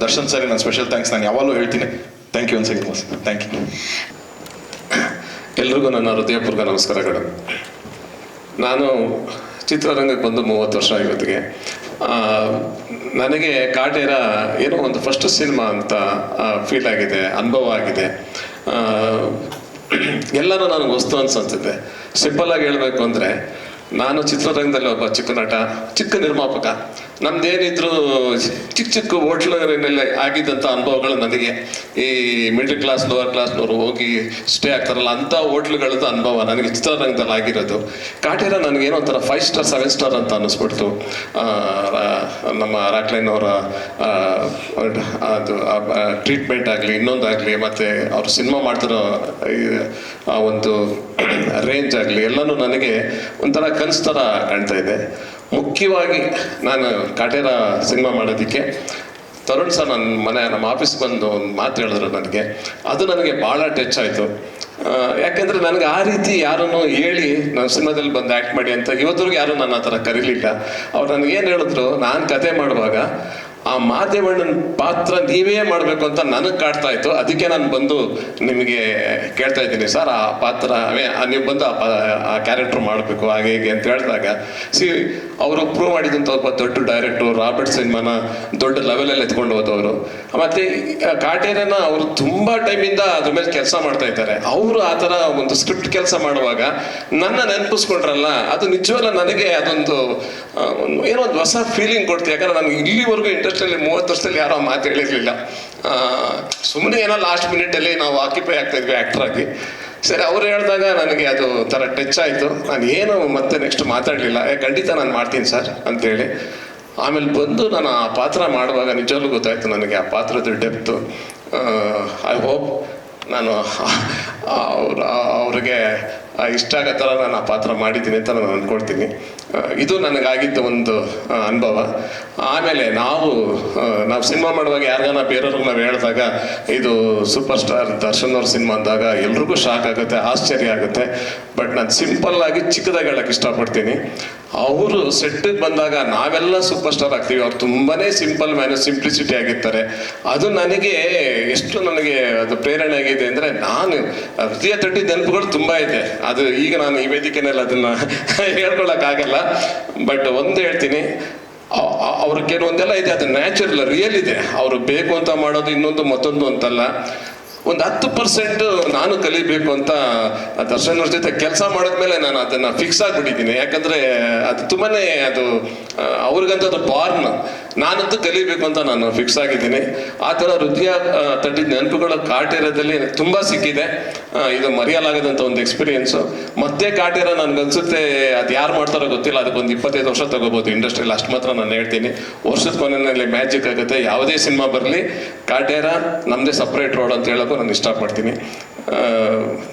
ದರ್ಶನ್ ಸರಿ ನಾನು ಸ್ಪೆಷಲ್ ಥ್ಯಾಂಕ್ಸ್ ನಾನು ಯಾವಾಗಲೂ ಹೇಳ್ತೀನಿ. Thank you once again thank you ಎಲ್ರಿಗೂ ನನ್ನ ಹೃದಯಪೂರ್ವಕ ನಮಸ್ಕಾರಗಳು ನಾನು ಚಿತ್ರರಂಗಕ್ಕೆ ಬಂದು ಮೂವತ್ತು ವರ್ಷ ಇವತ್ತಿಗೆ ಆ, ನನಗೆ ಕಾಟೇರ ಏನೋ ಒಂದು ಫಸ್ಟ್ ಸಿನಿಮಾ ಅಂತ ಫೀಲ್ ಆಗಿದೆ ಅನುಭವ ಆಗಿದೆ. ಎಲ್ಲನೂ ನನಗೆ ವಸ್ತು ಸಿಂಪಲ್ ಆಗಿ ಹೇಳಬೇಕು ಅಂದರೆ ನಾನು ಚಿತ್ರರಂಗದಲ್ಲಿ ಒಬ್ಬ ಚಿಕ್ಕ ನಟ ಚಿಕ್ಕ ನಿರ್ಮಾಪಕ. ನಮ್ದೇನಿದ್ರು ಚಿಕ್ಕ ಚಿಕ್ಕ ಹೋಟ್ಲಲ್ಲಿ ಆಗಿದ್ದಂಥ ಅನುಭವಗಳು ನನಗೆ. ಈ ಮಿಡ್ಲ್ ಕ್ಲಾಸ್ ಲೋವರ್ ಕ್ಲಾಸ್ನವರು ಹೋಗಿ ಸ್ಟೇ ಆಗ್ತಾರಲ್ಲ ಅಂಥ ಹೋಟ್ಲುಗಳದ್ದು ಅನುಭವ ನನಗೆ ಚಿತ್ರರಂಗದಲ್ಲಿ ಆಗಿರೋದು. ಕಾಟೇರ ನನಗೇನೋ ಒಂಥರ ಫೈವ್ ಸ್ಟಾರ್ ಸೆವೆನ್ ಸ್ಟಾರ್ ಅಂತ ಅನ್ನಿಸ್ಬಿಡ್ತು. ನಮ್ಮ ರಾಕ್ಲೈನ್ ಅವರ ಆ, ಅದು ಟ್ರೀಟ್ಮೆಂಟ್ ಆಗಲಿ ಇನ್ನೊಂದಾಗಲಿ ಮತ್ತು ಅವರು ಸಿನಿಮಾ ಮಾಡ್ತಿರೋ ಆ ಒಂದು ರೇಂಜ್ ಆಗಲಿ ಎಲ್ಲನೂ ನನಗೆ ಒಂಥರ ಕನಸು ಥರ ಕಾಣ್ತಾ ಇದೆ. ಮುಖ್ಯವಾಗಿ ನಾನು ಕಾಟೇರ ಸಿನಿಮಾ ಮಾಡೋದಕ್ಕೆ ತರುಣ್ ಸರ್ ನನ್ನ ಮನೆ, ನಮ್ಮ ಆಫೀಸ್ ಬಂದು ಒಂದು ಮಾತು ಹೇಳಿದ್ರು ನನಗೆ. ಅದು ನನಗೆ ಭಾಳ ಟಚ್ ಆಯಿತು. ಯಾಕೆಂದರೆ ನನಗೆ ಆ ರೀತಿ ಯಾರನ್ನು ಹೇಳಿ ನಾನು ಸಿನಿಮಾದಲ್ಲಿ ಬಂದು ಆ್ಯಕ್ಟ್ ಮಾಡಿ ಅಂತ ಇವತ್ತರೆಗೂ ಯಾರು ನನ್ನ ಆ ಥರ ಕರೀಲಿಲ್ಲ. ಅವ್ರು ನನಗೇನು ಹೇಳಿದ್ರು, ನಾನು ಕತೆ ಮಾಡುವಾಗ ಆ ಮಾಧ್ಯಮಣ್ಣನ ಪಾತ್ರ ನೀವೇ ಮಾಡಬೇಕು ಅಂತ ನನಗೆ ಕಾಡ್ತಾ ಇತ್ತು. ಅದಕ್ಕೆ ನಾನು ಬಂದು ನಿಮಗೆ ಕೇಳ್ತಾ ಇದ್ದೀನಿ, ಸರ್, ಆ ಪಾತ್ರ ನೀವು ಬಂದು ಆ ಕ್ಯಾರೆಕ್ಟರ್ ಮಾಡಬೇಕು, ಹಾಗೆ, ಹೀಗೆ ಅಂತ ಹೇಳಿದಾಗ ಸಿ ಅವರು ಪ್ರೂವ್ ಮಾಡಿದಂಥ ಒಬ್ಬ ದೊಡ್ಡ ಡೈರೆಕ್ಟ್ರು ರಾಬರ್ಟ್ ಸಿನಿಮಾನ ದೊಡ್ಡ ಲೆವೆಲಲ್ಲಿ ಎತ್ಕೊಂಡು ಹೋದವರು. ಮತ್ತೆ ಕಾಟೇರನ ಅವರು ತುಂಬಾ ಟೈಮಿಂದ ಅದ್ರ ಮೇಲೆ ಕೆಲಸ ಮಾಡ್ತಾ ಇದ್ದಾರೆ. ಅವರು ಆ ಥರ ಒಂದು ಸ್ಕ್ರಿಪ್ಟ್ ಕೆಲಸ ಮಾಡುವಾಗ ನನ್ನ ನೆನಪಿಸ್ಕೊಂಡ್ರಲ್ಲ, ಅದು ನಿಜವಲ್ಲ ನನಗೆ ಅದೊಂದು ಏನೋ ಒಂದು ಹೊಸ ಫೀಲಿಂಗ್ ಕೊಡ್ತು ಯಾಕಂದ್ರೆ ನನಗೆ ಇಲ್ಲಿವರೆಗೂ ಇಂಟ್ರೆಸ್ಟಲ್ಲಿ ಮೂವತ್ತು ವರ್ಷದಲ್ಲಿ ಯಾರೋ ಮಾತು ಹೇಳಿರ್ಲಿಲ್ಲ. ಸುಮ್ಮನೆ ಏನೋ ಲಾಸ್ಟ್ ಮಿನಿಟಲ್ಲಿ ನಾವು ಆಕ್ಯುಪೈ ಆಗ್ತಾ ಇದ್ವಿ ಆ್ಯಕ್ಟ್ರಾಗಿ ಸರಿ, ಅವ್ರು ಹೇಳಿದಾಗ ನನಗೆ ಅದು ಥರ ಟಚ್ ಆಯಿತು. ನಾನು ಏನು ಮತ್ತೆ ನೆಕ್ಸ್ಟ್ ಮಾತಾಡಲಿಲ್ಲ. ಖಂಡಿತ ನಾನು ಮಾಡ್ತೀನಿ ಸರ್ ಅಂತೇಳಿ. ಆಮೇಲೆ ಬಂದು ನಾನು ಆ ಪಾತ್ರ ಮಾಡುವಾಗ ನಿಜವಾಗ್ಲೂ ಗೊತ್ತಾಯ್ತು ನನಗೆ ಆ ಪಾತ್ರದ ಡೆಪ್ತು ಐ ಹೋಪ್ ನಾನು ಅವ್ರ ಅವ್ರಿಗೆ ಇಷ್ಟ ಆಗೋ ಥರ ನಾನು ಆ ಪಾತ್ರ ಮಾಡಿದ್ದೀನಿ ಅಂತ ನಾನು ಅಂದ್ಕೊಳ್ತೀನಿ. ಇದು ನನಗಾಗಿದ್ದ ಒಂದು ಅನುಭವ. ಆಮೇಲೆ ನಾವು ನಾವು ಸಿನಿಮಾ ಮಾಡುವಾಗ ಯಾರಿಗಾನ ಬೇರೆಯವ್ರಿಗೆ ನಾವು ಹೇಳಿದಾಗ, ಇದು ಸೂಪರ್ ಸ್ಟಾರ್ ದರ್ಶನ್ ಅವ್ರ ಸಿನಿಮಾ ಅಂದಾಗ ಎಲ್ರಿಗೂ ಶಾಕ್ ಆಗುತ್ತೆ, ಆಶ್ಚರ್ಯ ಆಗುತ್ತೆ. ಬಟ್ ನಾನು ಸಿಂಪಲ್ಲಾಗಿ ಚಿಕ್ಕದಾಗಿ ಹೇಳಕ್ಕೆ ಇಷ್ಟಪಡ್ತೀನಿ. ಅವರು ಸೆಟ್ಟಿಗೆ ಬಂದಾಗ ನಾವೆಲ್ಲ ಸೂಪರ್ ಸ್ಟಾರ್ ಆಗ್ತೀವಿ. ಅವ್ರು ತುಂಬಾನೇ ಸಿಂಪಲ್ ಮ್ಯಾನು ಸಿಂಪ್ಲಿಸಿಟಿ ಆಗಿರ್ತಾರೆ. ಅದು ನನಗೆ ಎಷ್ಟು ನನಗೆ ಅದು ಪ್ರೇರಣೆ ಆಗಿದೆ ಅಂದ್ರೆ ನಾನು ಹೃದಯ ತಟ್ಟಿ ನೆನಪುಗಳು ತುಂಬಾ ಇದೆ. ಅದು ಈಗ ನಾನು ಈ ವೇದಿಕೆನಲ್ಲಿ ಅದನ್ನ (laughs) ಹೇಳ್ಕೊಳಕ್ಕಾಗಲ್ಲ ಬಟ್ ಒಂದು ಹೇಳ್ತೀನಿ. ಅವ್ರ ಕೆಲವೊಂದೆಲ್ಲ ಇದೆ. ಅದು ನ್ಯಾಚುರಲ್ ರಿಯಲ್ ಇದೆ. ಅವರು ಬೇಕು ಅಂತ ಮಾಡೋದು ಇನ್ನೊಂದು ಮತ್ತೊಂದು ಅಂತಲ್ಲ. ಒಂದು ಹತ್ತು ಪರ್ಸೆಂಟ್ ನಾನು ಕಲಿಬೇಕು ಅಂತ ದರ್ಶನ್ ಅವ್ರ ಜೊತೆ ಕೆಲಸ ಮಾಡಿದ್ಮೇಲೆ ನಾನು ಅದನ್ನ ಫಿಕ್ಸ್ ಆಗಿಬಿಟ್ಟಿದ್ದೀನಿ. ಯಾಕಂದ್ರೆ ಅದು ತುಂಬಾನೇ ಅದು ಅವ್ರಿಗಂತ ಅದು ಬಾರ್ನ್ ನಾನಂತೂ ಕಲಿಬೇಕು ಅಂತ ನಾನು ಫಿಕ್ಸ್ ಆಗಿದ್ದೀನಿ. ಆ ಥರ ಹೃದಯ ತಟ್ಟಿದ ನೆನಪುಗಳ ಕಾಟೇರದಲ್ಲಿ ತುಂಬಾ ಸಿಕ್ಕಿದೆ. ಇದು ಮರೆಯಲಾಗದಂತ ಒಂದು ಎಕ್ಸ್ಪೀರಿಯನ್ಸು ಮತ್ತೆ ಕಾಟೇರ ನನ್ಗನ್ಸುತ್ತೆ ಅದು ಯಾರು ಮಾಡ್ತಾರೋ ಗೊತ್ತಿಲ್ಲ. ಅದಕ್ಕೊಂದು ಇಪ್ಪತ್ತೈದು ವರ್ಷ ತಗೋಬಹುದು ಇಂಡಸ್ಟ್ರಿಯಲ್ಲಿ ಅಷ್ಟು ಮಾತ್ರ ನಾನು ಹೇಳ್ತೀನಿ. ವರ್ಷದ ಕೊನೆಯಲ್ಲಿ ಮ್ಯಾಜಿಕ್ ಆಗುತ್ತೆ. ಯಾವುದೇ ಸಿನಿಮಾ ಬರಲಿ, ಕಾಟೇರ ನಮ್ಮದೇ ಸಪ್ರೇಟ್ ರೋಡ್ ಅಂತ ಹೇಳೋಕ್ಕೂ ನಾನು ಇಷ್ಟಪಡ್ತೀನಿ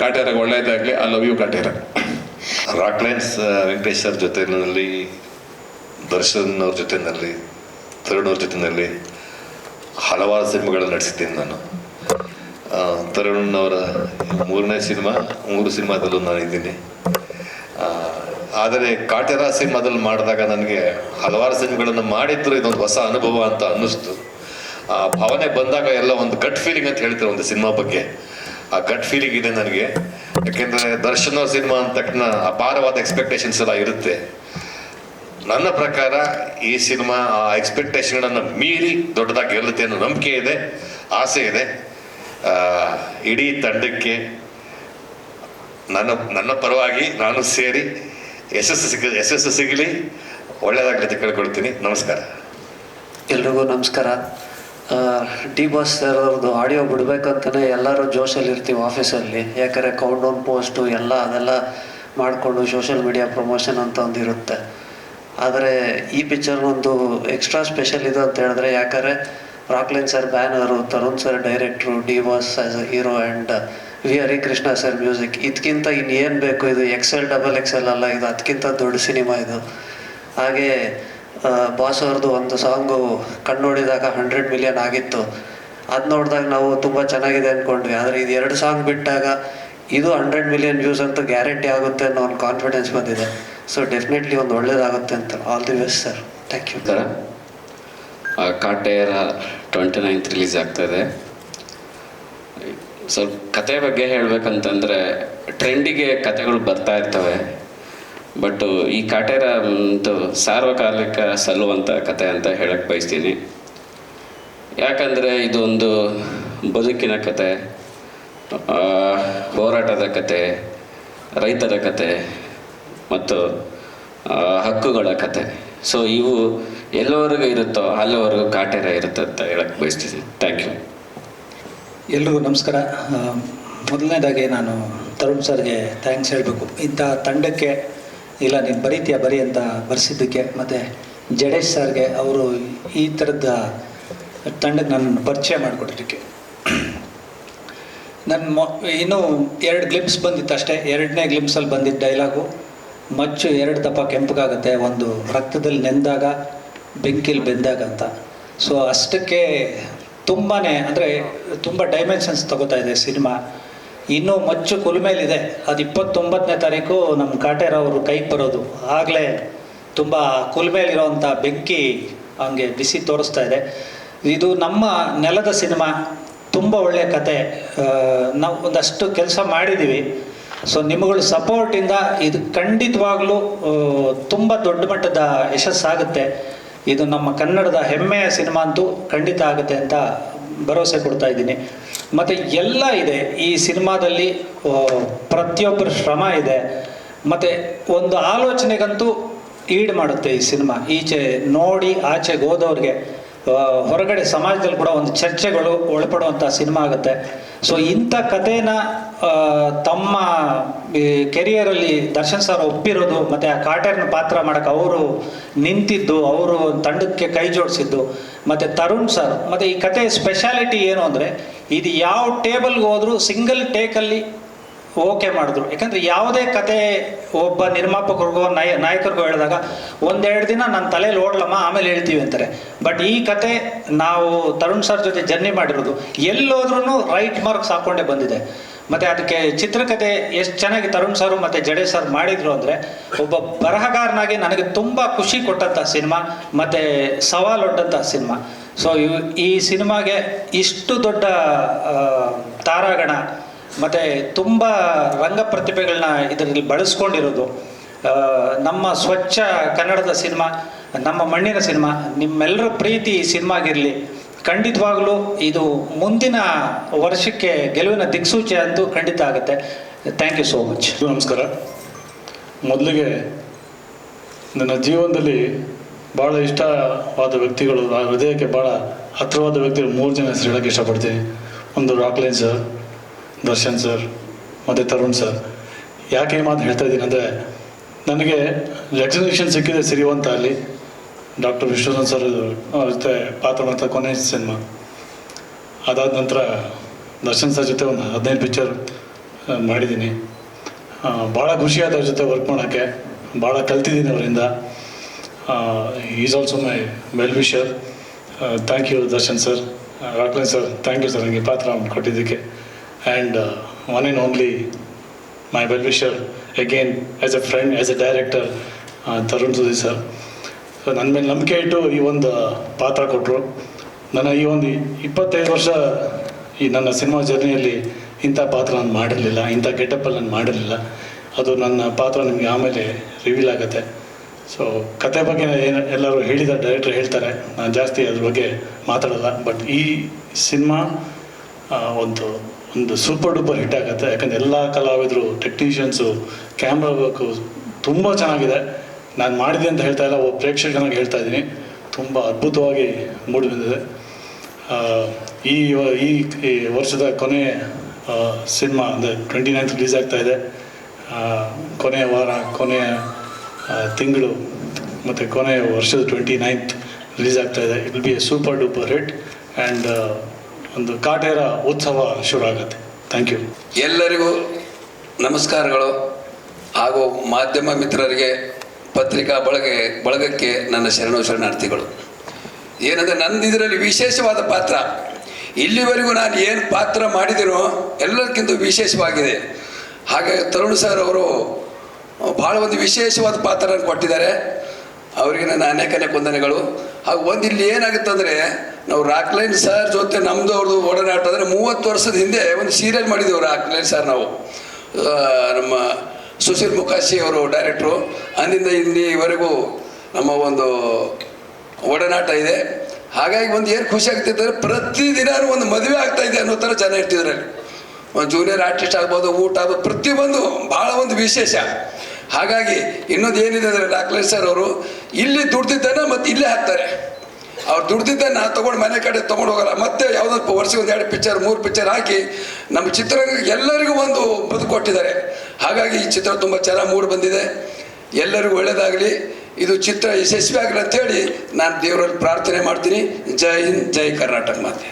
ಕಾಟೇರಾಗ ಒಳ್ಳೆಯದಾಗಲಿ I love you Kaatera. Rockline's Venkatesh sir ಜೊತೆನಲ್ಲಿ ದರ್ಶನ್ ಅವ್ರ ಜೊತೆನಲ್ಲಿ ತರುಣ್ ಅವ್ರ ಜೊತೆನಲ್ಲಿ ಹಲವಾರು ಸಿನಿಮಾಗಳನ್ನು ನಡೆಸಿದ್ದೀನಿ ನಾನು. ತರುಣ್ ಅವರ ಮೂರನೇ ಸಿನಿಮಾ, ಮೂರು ಸಿನಿಮಾದಲ್ಲೂ ನಾನು ಇದ್ದೀನಿ ಆದರೆ ಕಾಟೇರ ಸಿನಿಮಾದಲ್ಲಿ ಮಾಡಿದಾಗ ನನಗೆ ಹಲವಾರು ಸಿನಿಮಾಗಳನ್ನು ಮಾಡಿದ್ರು ಇದೊಂದು ಹೊಸ ಅನುಭವ ಅಂತ ಅನ್ನಿಸ್ತು. ಆ ಭಾವನೆ ಬಂದಾಗ ಎಲ್ಲ ಒಂದು ಗಟ್ ಫೀಲಿಂಗ್ ಅಂತ ಹೇಳ್ತಾರೆ ಒಂದು ಸಿನಿಮಾ ಬಗ್ಗೆ. ಆ ಗಟ್ ಫೀಲಿಂಗ್ ಇದೆ ನನಗೆ. ಯಾಕೆಂದರೆ ದರ್ಶನ ಸಿನಿಮಾ ಅಂದ ತಕ್ಷಣ ಅಪಾರವಾದ ಎಕ್ಸ್ಪೆಕ್ಟೇಷನ್ಸ್ ಎಲ್ಲ ಇರುತ್ತೆ. ನನ್ನ ಪ್ರಕಾರ ಈ ಸಿನಿಮಾ ಆ ಎಕ್ಸ್ಪೆಕ್ಟೇಷನ್ಗಳನ್ನು ಮೀರಿ ದೊಡ್ಡದಾಗಿ ಗೆಲ್ಲುತ್ತೆ ಅನ್ನೋ ನಂಬಿಕೆ ಇದೆ, ಆಸೆ ಇದೆ. ಇಡೀ ತಂಡಕ್ಕೆ ನನ್ನ ನನ್ನ ಪರವಾಗಿ ನಾನು ಸೇರಿ ಯಶಸ್ಸು ಸಿಗ, ಯಶಸ್ಸು ಸಿಗಲಿ. ಒಳ್ಳೆಯದಾಗಲಿ ಅಂತ ಕೇಳ್ಕೊಳ್ತೀನಿ. ನಮಸ್ಕಾರ. ಎಲ್ರಿಗೂ ನಮಸ್ಕಾರ. ಡಿ ಬಾಸ್ ಸರ್ ಅವ್ರದ್ದು ಆಡಿಯೋ ಬಿಡಬೇಕಂತಲೇ ಎಲ್ಲರೂ ಜೋಶಲ್ಲಿ ಇರ್ತೀವಿ ಆಫೀಸಲ್ಲಿ ಯಾಕಂದರೆ ಕೌಂಟ್ ಡೌನ್ ಪೋಸ್ಟು ಎಲ್ಲ ಅದೆಲ್ಲ ಮಾಡಿಕೊಂಡು ಸೋಷಿಯಲ್ ಮೀಡಿಯಾ ಪ್ರಮೋಷನ್ ಅಂತ ಒಂದು ಇರುತ್ತೆ. ಆದರೆ ಈ ಪಿಕ್ಚರ್ ಒಂದು ಎಕ್ಸ್ಟ್ರಾ ಸ್ಪೆಷಲ್ ಇದು ಅಂತ ಹೇಳಿದ್ರೆ, ಯಾಕಂದರೆ Rockline sir banner Tarun sir director D boss as a hero and V Harikrishna sir music ಇದಕ್ಕಿಂತ ಇನ್ನೇನು ಬೇಕು ಇದು ಎಕ್ಸೆಲ್ ಡಬಲ್ ಎಕ್ಸೆಲ್ ಅಲ್ಲ, ಇದು ಅದಕ್ಕಿಂತ ದೊಡ್ಡ ಸಿನಿಮಾ ಇದು. ಹಾಗೆ ಬಾಸ್ ಅವ್ರದ್ದು ಒಂದು ಸಾಂಗು ಕಣ್ಣೋಡಿದಾಗ ಹಂಡ್ರೆಡ್ ಮಿಲಿಯನ್ ಆಗಿತ್ತು. ಅದು ನೋಡಿದಾಗ ನಾವು ತುಂಬ ಚೆನ್ನಾಗಿದೆ ಅಂದ್ಕೊಂಡ್ವಿ ಆದರೆ ಇದು ಎರಡು ಸಾಂಗ್ ಬಿಟ್ಟಾಗ ಇದು ಹಂಡ್ರೆಡ್ ಮಿಲಿಯನ್ ವ್ಯೂಸ್ ಅಂತೂ ಗ್ಯಾರಂಟಿ ಆಗುತ್ತೆ ಅನ್ನೋ ಒಂದು ಕಾನ್ಫಿಡೆನ್ಸ್ ಬಂದಿದೆ. ಸೊ ಡೆಫಿನೆಟ್ಲಿ ಒಂದು ಒಳ್ಳೇದಾಗುತ್ತೆ ಅಂತ. All the best sir thank you sir Kaatera twenty ninth release ಇದೆ. ಸ್ವಲ್ಪ ಕತೆ ಬಗ್ಗೆ ಹೇಳಬೇಕಂತಂದರೆ ಟ್ರೆಂಡಿಗೆ ಕತೆಗಳು ಬರ್ತಾ ಇರ್ತವೆ. ಬಟ್ ಈ ಕಾಟೇರ ಸಾರ್ವಕಾಲಿಕ ಸಲ್ಲುವಂಥ ಕತೆ ಅಂತ ಹೇಳಕ್ ಬಯಸ್ತೀನಿ. ಯಾಕಂದರೆ ಇದೊಂದು ಬದುಕಿನ ಕತೆ ಹೋರಾಟದ ಕತೆ ರೈತರ ಕತೆ, ಮತ್ತು ಹಕ್ಕುಗಳ ಕತೆ. ಸೊ ಇವು ಎಲ್ಲವರೆಗೂ ಇರುತ್ತೋ ಅಲ್ಲಿವರೆಗೂ ಕಾಟೇರ ಇರುತ್ತೆ ಅಂತ ಹೇಳಕ್ಕೆ ಬಯಸ್ತೀನಿ. ಥ್ಯಾಂಕ್ ಯು ಎಲ್ರಿಗೂ ನಮಸ್ಕಾರ. ಮೊದಲನೇದಾಗಿ ನಾನು ತರುಣ್ ಸರ್ಗೆ ಥ್ಯಾಂಕ್ಸ್ ಹೇಳಬೇಕು. ಇಂಥ ತಂಡಕ್ಕೆ ಇಲ್ಲ, ನೀನು ಬರೀತೀಯ, ಬರಿ ಅಂತ ಬರೆಸಿದ್ದಕ್ಕೆ. ಮತ್ತು ಜಡೇಶ್ ಸರ್ಗೆ ಅವರು ಈ ಥರದ ತಂಡಕ್ಕೆ ನನ್ನ ಪರಿಚಯ ಮಾಡಿಕೊಟ್ಟಿದ್ದಕ್ಕೆ. ನನ್ನ ಮೊ, ಇನ್ನೂ ಎರಡು ಗ್ಲಿಪ್ಸ್ ಬಂದಿತ್ತು ಅಷ್ಟೇ. ಎರಡನೇ ಗ್ಲಿಮ್ಸಲ್ಲಿ ಬಂದಿದ್ದ ಡೈಲಾಗು ಮಚ್ಚು ಎರಡು ದಪ್ಪ ಕೆಂಪಗಾಗುತ್ತೆ, ಒಂದು ರಕ್ತದಲ್ಲಿ ನೆಂದಾಗ, ಬೆಂಕಿಲಿ ಬೆಂದಾಗ ಅಂತ. ಸೊ ಅಷ್ಟಕ್ಕೆ ತುಂಬಾ ಅಂದರೆ ತುಂಬ ಡೈಮೆನ್ಷನ್ಸ್ ತಗೋತಾ ಇದೆ ಸಿನಿಮಾ. ಇನ್ನೂ ಮಚ್ಚು ಕುಲ್ಮೇಲಿದೆ ಅದು ಇಪ್ಪತ್ತೊಂಬತ್ತನೇ ತಾರೀಕು ನಮ್ಮ ಕಾಟೇರವರು ಕೈಗೆ ಬರೋದು. ಆಗಲೇ ತುಂಬ ಕುಲುಮೇಲಿರೋವಂಥ ಬೆಂಕಿ ಹಂಗೆ ಬಿಸಿ ತೋರಿಸ್ತಾ ಇದೆ. ಇದು ನಮ್ಮ ನೆಲದ ಸಿನಿಮಾ. ತುಂಬ ಒಳ್ಳೆಯ ಕತೆ. ನಾವು ಒಂದಷ್ಟು ಕೆಲಸ ಮಾಡಿದ್ದೀವಿ. ಸೊ ನಿಮ್ಮಗಳ ಸಪೋರ್ಟಿಂದ ಇದು ಖಂಡಿತವಾಗ್ಲೂ ತುಂಬ ದೊಡ್ಡ ಮಟ್ಟದ ಯಶಸ್ಸಾಗುತ್ತೆ. ಇದು ನಮ್ಮ ಕನ್ನಡದ ಹೆಮ್ಮೆಯ ಸಿನಿಮಾ ಅಂತೂ ಖಂಡಿತ ಆಗುತ್ತೆ ಅಂತ ಭರವಸೆ ಕೊಡ್ತಾ ಇದ್ದೀನಿ. ಮತ್ತು ಎಲ್ಲ ಇದೆ. ಈ ಸಿನಿಮಾದಲ್ಲಿ ಪ್ರತಿಯೊಬ್ಬರ ಶ್ರಮ ಇದೆ. ಮತ್ತು ಒಂದು ಆಲೋಚನೆಗಂತೂ ಈಡ್ ಮಾಡುತ್ತೆ ಈ ಸಿನಿಮಾ. ಈಚೆ ನೋಡಿ, ಆಚೆಗೆ ಹೋದವ್ರಿಗೆ ಹೊರಗಡೆ ಸಮಾಜದಲ್ಲಿ ಕೂಡ ಒಂದು ಚರ್ಚೆಗಳು ಒಳಪಡುವಂಥ ಸಿನಿಮಾ ಆಗುತ್ತೆ. ಸೊ ಇಂಥ ಕಥೆನ ತಮ್ಮ ಕೆರಿಯರಲ್ಲಿ ದರ್ಶನ್ ಸರ್ ಒಪ್ಪಿರೋದು, ಮತ್ತು ಆ ಕಾಟರ್ನ ಪಾತ್ರ ಮಾಡೋಕೆ ಅವರು ನಿಂತಿದ್ದು, ಅವರು ತಂಡಕ್ಕೆ ಕೈ ಜೋಡಿಸಿದ್ದು, ಮತ್ತು ತರುಣ್ ಸರ್, ಮತ್ತು ಈ ಕತೆ ಸ್ಪೆಷಾಲಿಟಿ ಏನು ಅಂದರೆ, ಇದು ಯಾವ ಟೇಬಲ್ಗೆ ಹೋದರೂ ಸಿಂಗಲ್ ಟೇಕಲ್ಲಿ ಓಕೆ ಮಾಡಿದ್ರು. ಯಾಕಂದ್ರೆ ಯಾವುದೇ ಕತೆ ಒಬ್ಬ ನಿರ್ಮಾಪಕರಿಗೋ ನಾಯ ನಾಯಕರಿಗೋ ಹೇಳಿದಾಗ, ಒಂದೆರಡು ದಿನ ನನ್ನ ತಲೆಯಲ್ಲಿ ಓಡ್ಲಮ್ಮ, ಆಮೇಲೆ ಹೇಳ್ತೀವಿ ಅಂತಾರೆ. ಬಟ್ ಈ ಕತೆ ನಾವು ತರುಣ್ ಸರ್ ಜೊತೆ ಜರ್ನಿ ಮಾಡಿರೋದು. ಎಲ್ಲೋದ್ರೂ ರೈಟ್ ಮಾರ್ಕ್ಸ್ ಹಾಕೊಂಡೇ ಬಂದಿದೆ. ಮತ್ತೆ ಅದಕ್ಕೆ ಚಿತ್ರಕಥೆ ಎಷ್ಟು ಚೆನ್ನಾಗಿ ತರುಣ್ ಸರ್ ಮತ್ತೆ ಜಡೇ ಸರ್ ಮಾಡಿದ್ರು ಅಂದ್ರೆ, ಒಬ್ಬ ಬರಹಗಾರನಾಗಿ ನನಗೆ ತುಂಬಾ ಖುಷಿ ಕೊಟ್ಟಂತ ಸಿನಿಮಾ, ಮತ್ತೆ ಸವಾಲೊಡ್ಡಂತ ಸಿನಿಮಾ. ಸೊ ಈ ಸಿನಿಮಾಗೆ ಇಷ್ಟು ದೊಡ್ಡ ತಾರಾಗಣ ಮತ್ತೆ ತುಂಬ ರಂಗ ಪ್ರತಿಭೆಗಳನ್ನ ಇದರಲ್ಲಿ ಬಳಸ್ಕೊಂಡಿರೋದು. ನಮ್ಮ ಸ್ವಚ್ಛ ಕನ್ನಡದ ಸಿನಿಮಾ, ನಮ್ಮ ಮಣ್ಣಿನ ಸಿನಿಮಾ ನಿಮ್ಮೆಲ್ಲರ ಪ್ರೀತಿ ಈ ಸಿನಿಮಾಗಿರಲಿ. ಖಂಡಿತವಾಗಲೂ ಇದು ಮುಂದಿನ ವರ್ಷಕ್ಕೆ ಗೆಲುವಿನ ದಿಕ್ಸೂಚಿ ಅಂತೂ ಖಂಡಿತ ಆಗುತ್ತೆ. ಥ್ಯಾಂಕ್ ಯು ಸೋ ಮಚ್ ನಮಸ್ಕಾರ. ಮೊದಲಿಗೆ ನನ್ನ ಜೀವನದಲ್ಲಿ ಭಾಳ ಇಷ್ಟವಾದ ವ್ಯಕ್ತಿಗಳು, ಆ ಹೃದಯಕ್ಕೆ ಭಾಳ ಹತ್ತಿರವಾದ ವ್ಯಕ್ತಿಗಳು ಮೂರು ಜನ ಹೆಸರು ಹೇಳೋಕ್ಕೆ ಇಷ್ಟಪಡ್ತೀನಿ. ಒಂದು ರಾಕ್ಲೈನ್ ಸರ್. ದರ್ಶನ್ ಸರ್ ಮತ್ತು ತರುಣ್ ಸರ್, ಯಾಕೆ ಈ ಮಾತು ಹೇಳ್ತಾ ಇದ್ದೀನಿ ಅಂದರೆ ನನಗೆ ರೆಕಗ್ನಿಷನ್ ಸಿಕ್ಕಿದೆ ಸಿರಿವಂತ ಅಲ್ಲಿ. ಡಾಕ್ಟರ್ ವಿಶ್ವನಾಥ್ ಸರ್ ಜೊತೆ ಪಾತ್ರ ಮಾಡ್ತಾ ಕೊನೆ ಸಿನಿಮಾ ಅದಾದ ನಂತರ ದರ್ಶನ್ ಸರ್ ಜೊತೆ ಒಂದು ಹದಿನೈದು ಪಿಕ್ಚರ್ ಮಾಡಿದ್ದೀನಿ. ಭಾಳ ಖುಷಿಯಾದ ಅವ್ರ ಜೊತೆ ವರ್ಕ್ ಮಾಡೋಕ್ಕೆ. ಭಾಳ ಕಲ್ತಿದ್ದೀನಿ ಅವರಿಂದ. Is also my well wisher thank you Darshan sir. Rockline sir thank you sir ನನಗೆ ಪಾತ್ರ ಕೊಟ್ಟಿದ್ದಕ್ಕೆ. And one and only my well wisher, again as a friend as a director Tarun Sudhi sir so ನನ್ನ ಮೇಲೆ ನಂಬಿಕೆ ಇಟ್ಟು ಈ ಒಂದು ಪಾತ್ರ ಕೊಟ್ಟರು ನನ್ನ ಈ ಒಂದು ಇಪ್ಪತ್ತೈದು ವರ್ಷ ಈ ನನ್ನ ಸಿನಿಮಾ ಜರ್ನಿಯಲ್ಲಿ ಇಂಥ ಪಾತ್ರ ನಾನು ಮಾಡಿರಲಿಲ್ಲ, ಇಂಥ ಗೆಟಪ್ಪಲ್ಲಿ ನಾನು ಮಾಡಿರಲಿಲ್ಲ. ಅದು ನನ್ನ ಪಾತ್ರ ನಿಮಗೆ ಆಮೇಲೆ ರಿವೀಲ್ ಆಗುತ್ತೆ. ಸೊ ಕತೆ ಬಗ್ಗೆ ಏನು, ಎಲ್ಲರೂ ಹೇಳಿದ ಡೈರೆಕ್ಟ್ರ್ ಹೇಳ್ತಾರೆ. ನಾನು ಜಾಸ್ತಿ ಅದ್ರ ಬಗ್ಗೆ ಮಾತಾಡಲ್ಲ. ಬಟ್ ಈ ಸಿನಿಮಾ ಒಂದು ಒಂದು ಸೂಪರ್ ಡೂಪರ್ ಹಿಟ್ ಆಗುತ್ತೆ. ಯಾಕಂದ್ರೆ ಎಲ್ಲ ಕಲಾವಿದರು ಟೆಕ್ನಿಷಿಯನ್ಸು ಕ್ಯಾಮ್ರಾ ವರ್ಕು ತುಂಬ ಚೆನ್ನಾಗಿದೆ. ನಾನು ಮಾಡಿದೆ ಅಂತ ಹೇಳ್ತಾ ಇಲ್ಲ, ಒಬ್ಬ ಪ್ರೇಕ್ಷಕನಾಗಿ ಹೇಳ್ತಾ ಇದ್ದೀನಿ. ತುಂಬ ಅದ್ಭುತವಾಗಿ ಮೂಡಿ ಬಂದಿದೆ. ಈ ಈ ವರ್ಷದ ಕೊನೆ ಸಿನಿಮಾ ಅಂದರೆ ಟ್ವೆಂಟಿ ನೈನ್ತ್ ರಿಲೀಸ್ ಆಗ್ತಾ ಇದೆ. ಕೊನೆಯ ವಾರ ಕೊನೆಯ ತಿಂಗಳು ಮತ್ತು ಕೊನೆಯ ವರ್ಷದ ಟ್ವೆಂಟಿ ನೈನ್ತ್ ರಿಲೀಸ್ ಆಗ್ತಾ ಇದೆ. It be a super duper hit and ಒಂದು ಕಾಟೇರ ಉತ್ಸವ ಶುರು ಆಗುತ್ತೆ ಥ್ಯಾಂಕ್ ಯು ಎಲ್ಲರಿಗೂ ನಮಸ್ಕಾರಗಳು. ಹಾಗೂ ಮಾಧ್ಯಮ ಮಿತ್ರರಿಗೆ ಪತ್ರಿಕಾ ಬಳಗೆ, ಬಳಗಕ್ಕೆ ನನ್ನ ಶರಣು ಶರಣಾರ್ಥಿಗಳು. ಏನಂದರೆ ನಂದು ಇದರಲ್ಲಿ ವಿಶೇಷವಾದ ಪಾತ್ರ. ಇಲ್ಲಿವರೆಗೂ ನಾನು ಏನು ಪಾತ್ರ ಮಾಡಿದಿರೋ ಎಲ್ಲದಕ್ಕಿಂತ ವಿಶೇಷವಾಗಿದೆ. ಹಾಗೆ ತರುಣ್ ಸರ್ ಅವರು ಭಾಳ ಒಂದು ವಿಶೇಷವಾದ ಪಾತ್ರ ಕೊಟ್ಟಿದ್ದಾರೆ. ಅವರಿಗೆ ನನ್ನ ಅನೇಕ ಅನೇಕ ವಂದನೆಗಳು. ಹಾಗೂ ಒಂದು ಇಲ್ಲಿ ಏನಾಗುತ್ತೆ ಅಂದರೆ ನಾವು ರಾಕ್ಲೈನ್ ಸರ್ ಜೊತೆ ನಮ್ಮದು ಅವ್ರದ್ದು ಒಡನಾಟ ಅಂದರೆ ಮೂವತ್ತು ವರ್ಷದ ಹಿಂದೆ ಒಂದು ಸೀರಿಯಲ್ ಮಾಡಿದ್ದೆವು ರಾಕ್ಲೈನ್ ಸರ್ ನಾವು. ನಮ್ಮ ಸುಶೀಲ್ ಮುಖಾಶಿ ಅವರು ಡೈರೆಕ್ಟ್ರು ಅಂದಿಂದ ಇಲ್ಲಿವರೆಗೂ ನಮ್ಮ ಒಂದು ಒಡನಾಟ ಇದೆ. ಹಾಗಾಗಿ ಒಂದು ಏನು ಖುಷಿ ಆಗ್ತಿತ್ತು ಅಂದರೆ ಪ್ರತಿದಿನ ಒಂದು ಮದುವೆ ಆಗ್ತಾ ಇದೆ ಅನ್ನೋ ಥರ ಜನ ಇರ್ತಿದ್ರು ಅಲ್ಲಿ. ಒಂದು ಜೂನಿಯರ್ ಆರ್ಟಿಸ್ಟ್ ಆಗ್ಬೋದು, ಊಟ ಆಗ್ಬೋದು, ಪ್ರತಿಯೊಂದು ಭಾಳ ಒಂದು ವಿಶೇಷ. ಹಾಗಾಗಿ ಇನ್ನೊಂದು ಏನಿದೆ ಅಂದರೆ ಡಾಕ್ಟರ್ ಸರ್ ಅವರು, ಇಲ್ಲಿ ದುಡ್ದಿದ್ದನ್ನ ಮತ್ತೆ ಇಲ್ಲೇ ಹಾಕ್ತಾರೆ. ಅವ್ರು ದುಡ್ದಿದ್ದ ನಾ ತೊಗೊಂಡು ಮನೆ ಕಡೆ ತೊಗೊಂಡು ಹೋಗಲ್ಲ. ಮತ್ತೆ ಯಾವುದೋ ವರ್ಷಕ್ಕೆ ಒಂದು ಎರಡು ಪಿಕ್ಚರ್ ಮೂರು ಪಿಕ್ಚರ್ ಹಾಕಿ ನಮ್ಮ ಚಿತ್ರರಂಗಕ್ಕೆ ಎಲ್ಲರಿಗೂ ಒಂದು ಬದುಕು ಕೊಟ್ಟಿದ್ದಾರೆ. ಹಾಗಾಗಿ ಈ ಚಿತ್ರ ತುಂಬ ಚೆನ್ನಾಗಿ ಮೂಡಿ ಬಂದಿದೆ. ಎಲ್ಲರಿಗೂ ಒಳ್ಳೆಯದಾಗಲಿ ಇದು ಚಿತ್ರ ಯಶಸ್ವಿ ಆಗಲಿ ಅಂತೇಳಿ ನಾನು ದೇವರಲ್ಲಿ ಪ್ರಾರ್ಥನೆ ಮಾಡ್ತೀನಿ. ಜೈ ಹಿಂದ್, ಜೈ ಕರ್ನಾಟಕ ಮಾತೆ.